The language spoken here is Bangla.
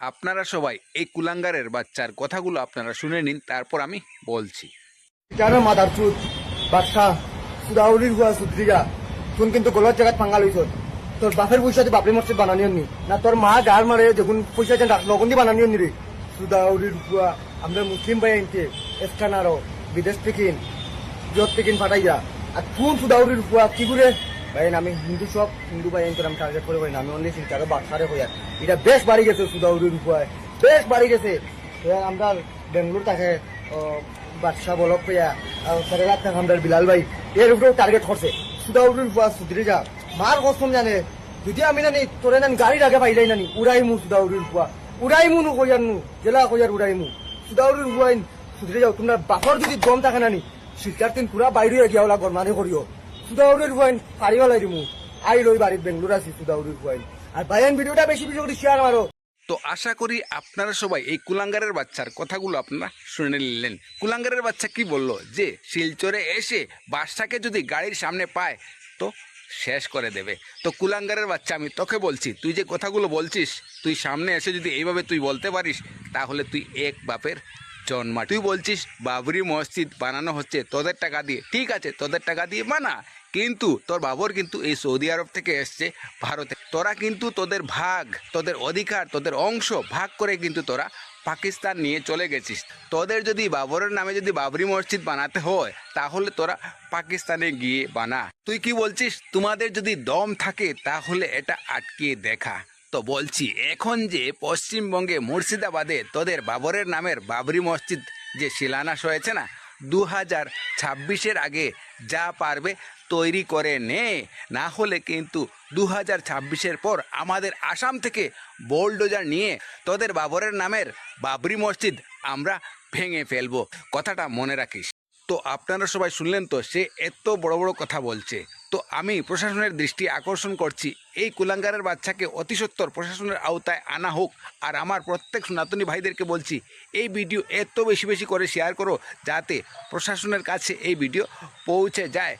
আপনারা সবাই এই কুলাঙ্গারের বাচ্চার কথাগুলো আপনারা শুনে নিন, তারপর আমি বলছি। কেন মাদার চুত, বাদশাহ, সুদাউলির হুয়া সুদ্রিগা, তুন কিন্তু গলত জায়গাত ফাঙ্গা লইছ? তোর বাপের পয়সা দিয়ে বাপরে মরছে বানানিও নি না তোর মা গার মারে যখন পয়সা যেন লগন দিয়ে বানানিও নি রে? সুদাউলির হুয়া আমরা মুসলিম ভাই আনতে এসকানারও বিদেশ থেকে জত থেকে ফাটাইয়া আর কোন সুদাউলির হুয়া, কি করে ভাই আমি হিন্দু সব, হিন্দু ভাই আনতে আমি টার্গেট করে না আমি অনলি চিন্তা বাচ্চারে হইয়া এটা বেশ বাড়ি গেছে সুদাউলির হুয়ায় বেশ বাড়ি গেছে। আমরা বেঙ্গলোর তাকে বাদশাহ বলক পেয়া সরেলাত আমরা বিলাল ভাই, এর উপরেও টার্গেট করছে। সুদাউরির উপর সুধরে যা, মার কসম জানে, যদি আমি নানি, তোরে নানি গাড়ির আগে পাইলাই নানি উড়াই মু সুদাউরির উপর। উড়াই মু নু কইয়ার নু, জেলা কইয়ার উড়াই মু সুদাউরির উপর সুধরে যাও, তোমরা বাপর যদি দম থাকে নানি, শিলচার তিন পুরা বাইরে গিয়া ওলা গরমানে করিও। সুদাউরির উপর পারিও লাই দিমু আই রই বাড়ির বেঙ্গলোর আছি সুদাউরির উপর আর ভাইয়ান ভিডিওটা বেশি বেশি করে শেয়ার মারো। তো আশা করি আপনারা সবাই এই কুলাঙ্গারের বাচ্চার কথাগুলো আপনারা শুনে নিলেন। কুলাঙ্গারের বাচ্চা কি বলল? যে শিলচরে এসে বাসটাকে যদি গাড়ির সামনে পায়, তো শেষ করে দেবে। তো কুলাঙ্গারের বাচ্চা, আমি তোকে বলছি, তুই যে কথাগুলো বলছিস, তুই সামনে এসে যদি এইভাবে তুই বলতে পারিস, তাহলে তুই এক বাপের জন্মা তুই বলছিস বাবরি মসজিদ বানানো হচ্ছে, তোদের টাকা দিয়ে। ঠিক আছে, তোদের টাকা দিয়ে বানা, কিন্তু তোর বাবর কিন্তু এই সৌদি আরব থেকে এসছে ভারতে। তোরা কিন্তু তোদের ভাগ, তোদের অধিকার, তোদের অংশ ভাগ করে কিন্তু তোরা পাকিস্তান নিয়ে চলে গেছিস। তোদের যদি বাবরের নামে যদি বাবরি মসজিদ বানাতে হয়, তাহলে তোরা পাকিস্তানে গিয়ে বানা। তুই কি বলছিস? তোমাদের যদি দম থাকে, তাহলে এটা আটকে দেখা। তো বলছি, এখন যে পশ্চিমবঙ্গে মুর্শিদাবাদে তোদের বাবরের নামের বাবরি মসজিদ যে শিলান্যাস হয়েছে না দু হাজার ছাব্বিশের আগে যা পারবে তৈরি করে নে, না হলে কিন্তু দু হাজার ছাব্বিশের পর আমাদের আসাম থেকে বোলডোজার নিয়ে তোদের বাবরের নামের বাবরি মসজিদ আমরা ভেঙে ফেলব। কথাটা মনে রাখিস। তো আপনারা সবাই শুনলেন তো, সে এত বড় বড় কথা বলছে। তো আমি প্রশাসনের দৃষ্টি আকর্ষণ করছি। এই কুলাঙ্গারের বাচ্চাকে অতি সত্বর প্রশাসনের আওতায় আনা হোক। আর আমার প্রত্যেক সনাতনী ভাইদেরকে বলছি, এই ভিডিও এত বেশি বেশি করে শেয়ার করো যাতে প্রশাসনের কাছে এই ভিডিও পৌঁছে যায়।